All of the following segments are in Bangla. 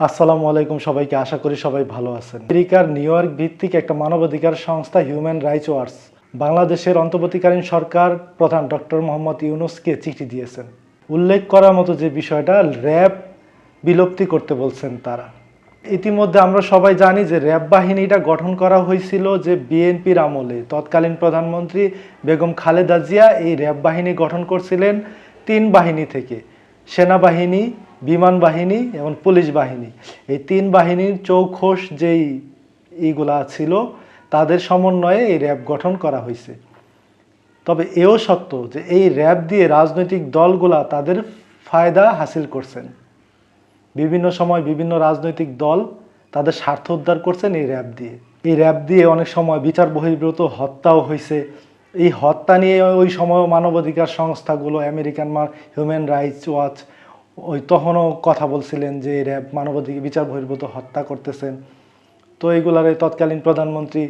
আসসালামু আলাইকুম সবাইকে, আশা করি সবাই ভালো আছেন। আমেরিকার নিউ ইয়র্ক ভিত্তিক একটা মানবাধিকার সংস্থা হিউম্যান রাইটস ওয়ার্স বাংলাদেশের অন্তর্বর্তীকালীন সরকার প্রধান ডক্টর মোহাম্মদ ইউনুসকে চিঠি দিয়েছেন। উল্লেখ করার মতো যে বিষয়টা র্যাব বিলুপ্তি করতে বলছেন তারা। ইতিমধ্যে আমরা সবাই জানি যে র্যাব বাহিনীটা গঠন করা হয়েছিল যে বিএনপির আমলে। তৎকালীন প্রধানমন্ত্রী বেগম খালেদা জিয়া এই র্যাব বাহিনী গঠন করছিলেন তিন বাহিনী থেকে। সেনাবাহিনী বিমান বাহিনী এবং পুলিশ বাহিনী। এই তিন বাহিনীর চৌখোশ যেই এইগুলা ছিল, তাদের সমন্বয়ে এই র্যাব গঠন করা হয়েছে। তবে এও সত্য যে এই র্যাব দিয়ে রাজনৈতিক দলগুলা তাদের ফায়দা হাসিল করছেন। বিভিন্ন সময় বিভিন্ন রাজনৈতিক দল তাদের স্বার্থ উদ্ধার করছেন এই র্যাব দিয়ে। এই র্যাব দিয়ে অনেক সময় বিচার বহির্ভূত হত্যাও হয়েছে। এই হত্যা নিয়ে ওই সময় মানবাধিকার সংস্থাগুলো, আমেরিকান মার হিউম্যান রাইটস ওয়াচ ওই তখনও কথা বলছিলেন যে র্যাব মানবাধিকার বিচার বহির্ভূত হত্যা করতেছেন তো এইগুলার এই তৎকালীন প্রধানমন্ত্রী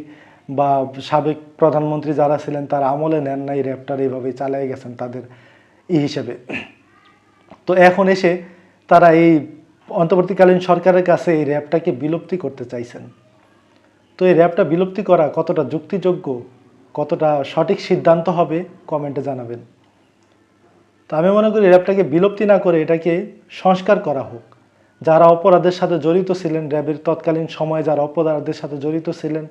বা সাবেক প্রধানমন্ত্রী যারা ছিলেন, তারা আমলে নেন না এই র্যাবটার এইভাবে চালিয়ে গেছেন তাদের ই হিসেবে। তো এখন এসে তারা এই অন্তর্বর্তীকালীন সরকারের কাছে এই র্যাবটাকে বিলুপ্তি করতে চাইছেন। তো এই র্যাবটা বিলুপ্তি করা কতটা যুক্তিযোগ্য, কতটা সঠিক সিদ্ধান্ত হবে, কমেন্টে জানাবেন। তো আমি মনে করি র্যাবটাকে বিলুপ্তি না করে এটাকে সংস্কার করা হোক। যারা অপরাধের সাথে জড়িত ছিলেন, র্যাবের তৎকালীন সময়ে যারা অপরাধের সাথে জড়িত ছিলেন,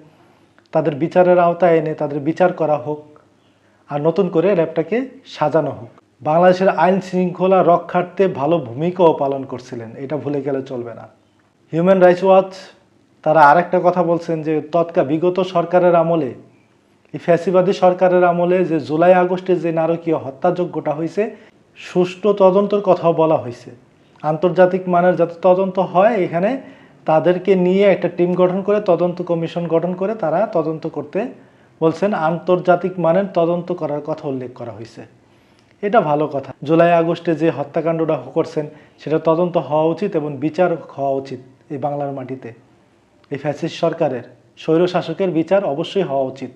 তাদের বিচারের আওতায় এনে তাদের বিচার করা হোক আর নতুন করে র্যাবটাকে সাজানো হোক। বাংলাদেশের আইন শৃঙ্খলা রক্ষার্থে ভালো ভূমিকাও পালন করছিলেন, এটা ভুলে গেলে চলবে না। হিউম্যান রাইটস ওয়াচ তারা আরেকটা কথা বলছেন যে তৎকা বিগত সরকারের আমলে ফ্যাসিবাদী সরকারের আমলে যে জুলাই আগস্টে যে নারকীয় হত্যাযজ্ঞটা হয়েছে সুষ্ঠু তদন্তর কথাও বলা হয়েছে আন্তর্জাতিক মানের যাতে তদন্ত হয় এখানে, তাদেরকে নিয়ে একটা টিম গঠন করে, তদন্ত কমিশন গঠন করে তারা তদন্ত করতে বলছেন। আন্তর্জাতিক মানের তদন্ত করার কথা উল্লেখ করা হয়েছে এটা ভালো কথা। জুলাই আগস্টে যে হত্যাকাণ্ডটা করছেন, সেটা তদন্ত হওয়া উচিত এবং বিচার হওয়া উচিত এই বাংলার মাটিতে। এই ফ্যাসিস্ট সরকারের, স্বৈরশাসকের বিচার অবশ্যই হওয়া উচিত।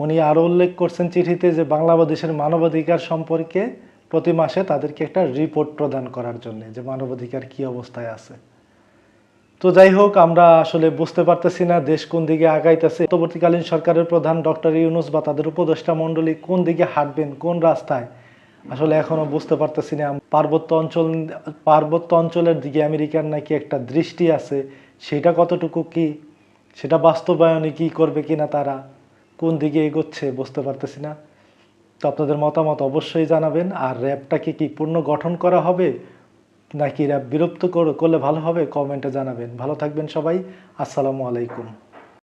উনি আরও উল্লেখ করছেন চিঠিতে যে বাংলাদেশের মানবাধিকার সম্পর্কে প্রতি মাসে তাদেরকে একটা রিপোর্ট প্রদান করার জন্য যে মানবাধিকার কি অবস্থায় আছে। তো যাই হোক, আমরা আসলে বুঝতে পারতেছি না দেশ কোন দিকে আগাইতেছে। পরবর্তীকালীন সরকারের প্রধান ডক্টর ইউনুস বা তাদের উপদেষ্টা মণ্ডলী কোন দিকে হাঁটবেন, কোন রাস্তায়, আসলে এখনও বুঝতে পারতেছি না। পার্বত্য অঞ্চল, পার্বত্য অঞ্চলের দিকে আমেরিকার নাকি একটা দৃষ্টি আছে, সেটা কতটুকু কি, সেটা বাস্তবায়নে কি করবে কিনা তারা কোন দিকে এগোচ্ছে বুঝতে পারতেছি না। তো আপনাদের মতামত অবশ্যই জানাবেন। আর র্যাবটাকে কি পূর্ণ গঠন করা হবে, নাকি র্যাব বিরক্ত করলে ভালো হবে, কমেন্টে জানাবেন। ভালো থাকবেন সবাই। আসসালামু আলাইকুম।